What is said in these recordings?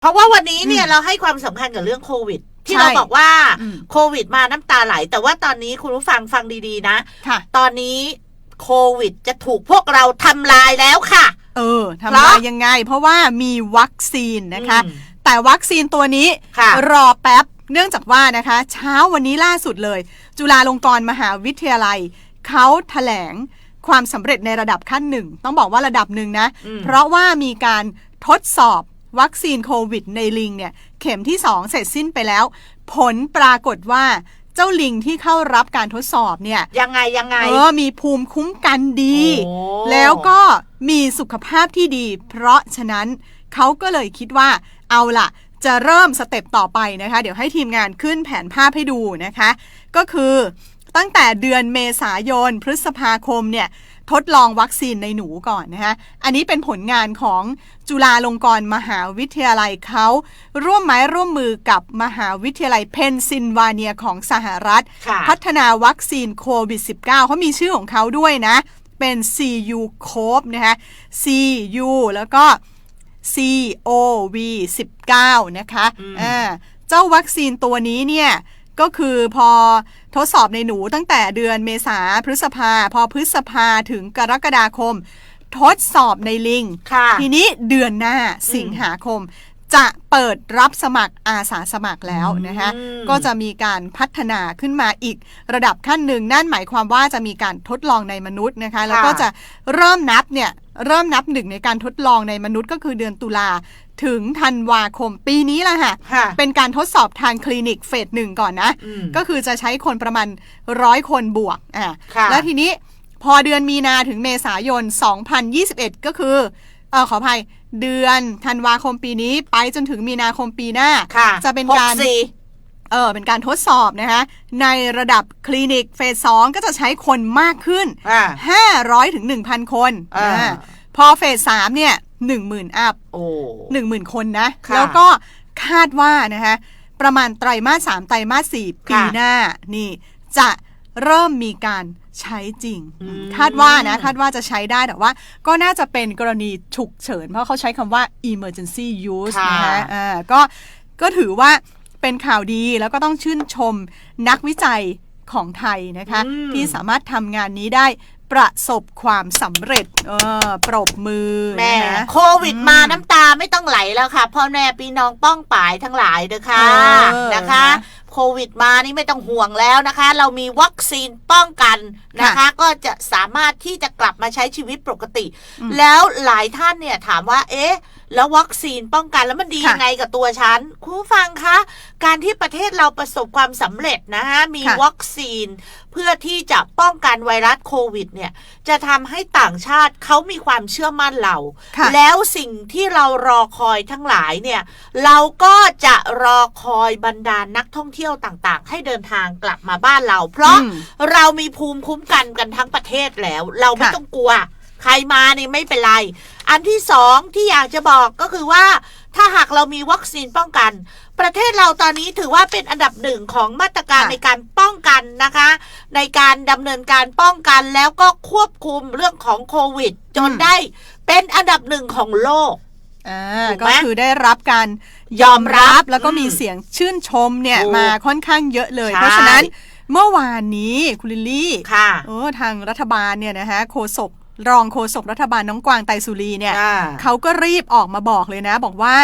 เพราะว่าวันนี้เนี่ยอืมเราให้ความสำคัญกับเรื่องโควิด ที่ใช่เราบอกว่าอืมโควิดมาน้ำตาไหล แต่ว่าตอนนี้คุณผู้ฟังฟังดีๆนะค่ะตอนนี้โควิดจะถูกพวกเราทำลายแล้วค่ะ เออเหรอทำลายยังไง เพราะว่ามีวัคซีนนะคะอืมแต่วัคซีนตัวนี้ค่ะรอแป๊บเนื่องจากว่านะคะ เช้าวันนี้ล่าสุดเลย จุฬาลงกรณ์มหาวิทยาลัยเขาแถลงความสำเร็จในระดับขั้นหนึ่ง ต้องบอกว่าระดับหนึ่งนะอืมเพราะว่ามีการทดสอบ วัคซีนโควิดในลิงเนี่ยเข็มที่ 2 เสร็จสิ้นไปแล้ว ผลปรากฏว่าเจ้าลิงที่เข้ารับการทดสอบเนี่ยยังไงยังไงเออมีภูมิคุ้มกันดีโอ้แล้วก็มีสุขภาพที่ดี เพราะฉะนั้นเขาก็เลยคิดว่าเอาล่ะ จะเริ่มสเต็ปต่อไปนะคะ เดี๋ยวให้ทีมงานขึ้นแผนภาพให้ดูนะคะ ก็คือ ตั้งแต่เดือนเมษายน พฤษภาคมเนี่ยทดลองวัคซีนในหนูก่อนนะคะอันนี้เป็นผลงานของจุฬาลงกรณ์มหาวิทยาลัยเขา ร่วมไม้ร่วมมือกับมหาวิทยาลัยเพนซิลวาเนียของสหรัฐค่ะพัฒนาวัคซีนโควิด -19 เขามีชื่อของเขาด้วยนะ เป็น CU COV นะคะ CU แล้วก็ COV 19นะคะอืมอ่าเจ้าวัคซีนตัวนี้เนี่ย ก็คือพอทดสอบในหนูตั้งแต่เดือนเมษาพฤษภา พอพฤษภาถึงกรกฎาคม ทดสอบในลิงค่ะทีนี้เดือนหน้าสิงหาคม จะเปิดรับสมัครอาสาสมัครแล้วนะคะอืมก็จะมีการพัฒนาขึ้นมาอีกระดับขั้นหนึ่งนั่นหมายความว่าจะมีการทดลองในมนุษย์นะคะแล้วก็จะเริ่มนับเนี่ยเริ่มนับหนึ่งในการทดลองในมนุษย์ก็คือเดือนตุลาถึงธันวาคมปีนี้แหละค่ะค่ะ เป็นการทดสอบทางคลินิกเฟสหนึ่งก่อนนะอืมก็คือจะใช้คนประมาณร้อยคนบวกอ่าค่ะแล้วทีนี้พอเดือนมีนาถึงเมษายน 2021 ก็คือ เออขออภัยเดือนธันวาคมปีนี้ไปจนถึงมีนาคมปีหน้าค่ะจะเป็นการหสี่เออเป็นการทดสอบนะคะในระดับคลินิกเฟสสองก็จะใช้คนมากขึ้นอ่า500ถึง1,000 คนอ่าอ่าพอเฟสสามเนี่ย10,000อัพโอ้หนึ่งหมื่นคนนะค่ะแล้วก็คาดว่านะคะประมาณไตรมาสสามไตรมาสสี่ปีค่ะหน้านี่จะเริ่มมีการ ใช้จริงอืมคาดว่านะ คาดว่าจะใช้ได้แต่ว่า ก็น่าจะเป็นกรณีฉุกเฉิน เพราะเขาใช้คำว่า emergency use ค่ะนะคะอ่าก็ก็ถือว่าเป็นข่าวดีแล้วก็ต้องชื่นชมนักวิจัยของไทยนะคะอืมที่สามารถทำงานนี้ได้ ประสบความสำเร็จ เออ ปรบมือแม่นะคะโควิดมาน้ำตาไม่ต้องไหลแล้วค่ะพ่อแม่พี่น้องป้องป่ายทั้งหลายเด้อค่ะเออ นะคะโควิดมานี่ไม่ต้องห่วงแล้วนะคะ เรามีวัคซีนป้องกันนะคะค่ะก็จะสามารถที่จะกลับมาใช้ชีวิตปกติ อืมแล้วหลายท่านเนี่ยถามว่า เอ๊ะ แล้ววัคซีนป้องกันแล้วมันดีค่ะยังไงกับตัวฉันคุณผู้ฟังคะ การที่ประเทศเราประสบความสำเร็จนะฮะมีค่ะวัคซีน เพื่อที่จะป้องกันไวรัสโควิดเนี่ยจะทำให้ต่างชาติเขามีความเชื่อมั่นเราค่ะแล้วสิ่งที่เรารอคอยทั้งหลายเนี่ยเราก็จะรอคอยบรรดานักท่องเที่ยวต่างๆ ให้เดินทางกลับมาบ้านเรา เพราะอืมเรามีภูมิคุ้มกันกันทั้งประเทศแล้ว เราไม่ค่ะต้องกลัว ใครมานี่ไม่เป็นไร อันที่สองที่อยากจะบอกก็คือว่า ถ้าหากเรามีวัคซีนป้องกัน ประเทศเราตอนนี้ถือว่าเป็นอันดับหนึ่งของมาตรการค่ะในการป้องกันนะคะ ในการดำเนินการป้องกันแล้วก็ควบคุมเรื่องของโควิด จนได้เป็นอันดับหนึ่งของโลกอ่าถูกไหมก็คือได้รับการยอมรับแล้วก็มีเสียงชื่นชมเนี่ยถูกมาค่อนข้างเยอะเลยใช่เพราะฉะนั้นเมื่อวานนี้คุณลิลลี่ค่ะเออทางรัฐบาลเนี่ยนะคะโฆษก รองโฆษกรัฐบาลน้องกวางไตรสุรีเนี่ยอ่าเขาก็รีบออกมาบอกเลยนะ บอกว่า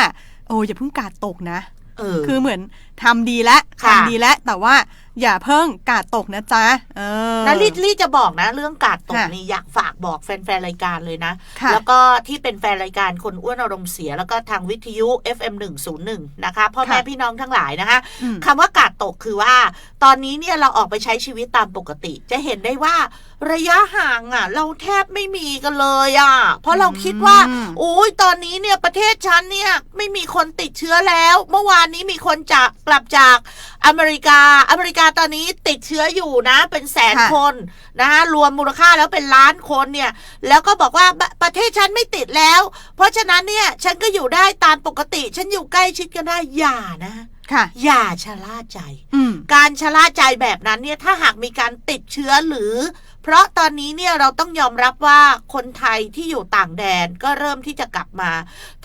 โอ้อย่าเพิ่งกาดตกนะเออคือเหมือนทำดีแล้วค่ะทำดีแล้วแต่ว่า อย่าเพิ่งกาดตกนะจ๊ะเออนะลี่ลี่จะบอกนะ เรื่องกาดตกค่ะนี่อยากฝากบอกแฟนๆรายการเลยนะค่ะแล้วก็ที่เป็นแฟนรายการคนอ้วนอารมณ์เสีย แล้วก็ทางวิทยุ FM 101นะคะพ่อแม่ค่ะพี่น้องทั้งหลายนะคะอืมคำว่ากาดตกคือว่า ตอนนี้เนี่ยเราออกไปใช้ชีวิตตามปกติ จะเห็นได้ว่าระยะห่างอะ เราแทบไม่มีกันเลยอะ เพราะเราคิดว่าอืมโอ้ยตอนนี้เนี่ยประเทศฉันเนี่ยไม่มีคนติดเชื้อแล้ว เมื่อวานนี้มีคนจากกลับจาก อเมริกา อเมริกาตอนนี้ติดเชื้ออยู่นะ เป็นแสนค่ะคนนะคะรวมมูลค่าแล้วเป็นล้านคนเนี่ย แล้วก็บอกว่าประประเทศฉันไม่ติดแล้ว เพราะฉะนั้นเนี่ยฉันก็อยู่ได้ตามปกติ ฉันอยู่ใกล้ชิดกันได้อย่านะค่ะอย่าชะล่าใจอืมการชะล่าใจแบบนั้นเนี่ยถ้าหากมีการติดเชื้อหรือ เพราะตอนนี้เนี่ยเราต้องยอมรับว่าคนไทยที่อยู่ต่างแดนก็เริ่มที่จะกลับมา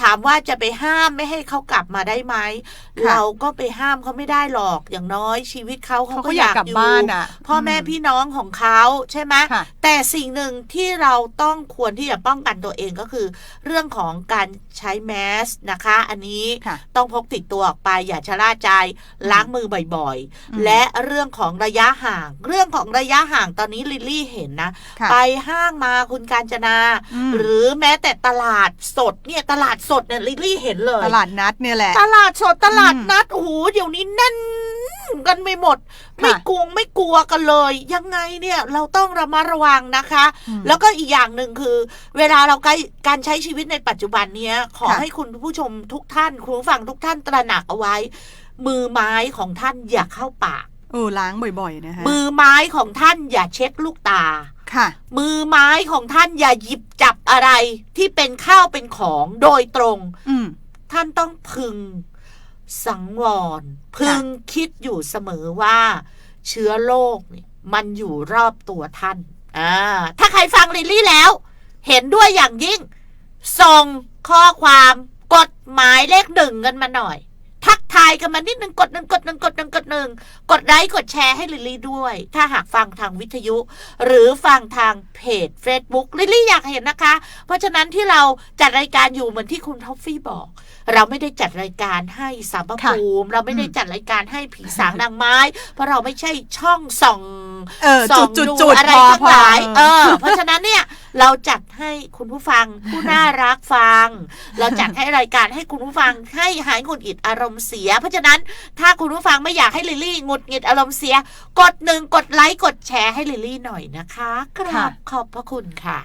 ถามว่าจะไปห้ามไม่ให้เขากลับมาได้ไหมค่ะเราก็ไปห้ามเขาไม่ได้หรอกอย่างน้อยชีวิตเขาเขาเขาก็ก็อากกอยายอกลับยู่บ้านอะพ่อแม่พี่น้องของเขาใช่ไหมค่ะแต่สิ่งหนึ่งที่เราต้องควรที่จะป้องกันตัวเองก็คือ เรื่องของการใช้แมสนะคะ อันนี้ค่ะต้องพกติดตัวออกไปอย่าชะล่าใจล้างมือบ่อยอืมๆและเรื่องของระยะห่าง เรื่องของระยะห่างตอนนี้ลิลลี่เห็นนะค่ะไปห้างมาคุณการจนาอืมหรือแม้แต่ตลาดสดเนี่ยตลาดสดเนี่ยลิลลี่เห็นเลย ตลาดนัดเนี่ยแหละ ตลาดสดตลาดอืมนัดโอ้โหเดี๋ยวนี้แน่นกันไม่หมดค่ะไม่กลัวไม่กลัวกันเลย ยังไงเนี่ยเราต้องระมัดระวังนะคะอืมแล้วก็อีกอย่างหนึ่งคือ เวลาเราใกล้การใช้ชีวิตในปัจจุบันเนี้ยขอค่ะให้คุณผู้ชมทุกท่านคุณผู้ฟังทุกท่านตระหนักเอาไว้ มือไม้ของท่านอย่าเข้าปาก โอ้ล้างบ่อยๆนะคะมือไม้ของท่านอย่าเช็ดลูกตาค่ะ มือไม้ของท่านอย่าหยิบจับอะไรที่เป็นข้าวเป็นของโดยตรง อืมท่านต้องพึงสังวร พึงคิดอยู่เสมอว่า เชื้อโรคเนี่ยมันอยู่รอบตัวท่านอ่าถ้าใครฟังลิลลี่แล้ว เห็นด้วยอย่างยิ่ง ส่งข้อความกดหมายเลขหนึ่งกันมาหน่อย ทักทายกันมานิดนึงกดหนึ่งกดหนึ่งกดหนึ่งกดหนึ่งกดไลค์กดแชร์ให้ลิลลี่ด้วย ถ้าหากฟังทางวิทยุ หรือฟังทางเพจ Facebook ลิลลี่อยากเห็นนะคะ เพราะฉะนั้นที่เราจัดรายการอยู่เหมือนที่คุณท็อฟฟี่บอก เราไม่ได้จัดรายการให้สามพระค่ะภูมิ เราไม่ได้อืมจัดรายการให้ผีสางนางไม้ เพราะเราไม่ใช่ช่องส่องเออส่จุอดงจุดดูจุดอะไรพอทั้งพอหลายเอเอออ เพราะฉะนั้นเนี่ยเราจัดให้คุณผู้ฟังผู้น่ารักฟัง เราจัดให้รายการให้คุณผู้ฟังให้หายหงุดหงิดอารมณ์เสีย เพราะฉะนั้นถ้าคุณผู้ฟังไม่อยากให้ลิลลี่หงุดหงิดอารมณ์เสีย กดหนึ่งกดไลค์กดแชร์ให้ลิลลี่หน่อยนะคะกราบขอบพระคุณค่ะ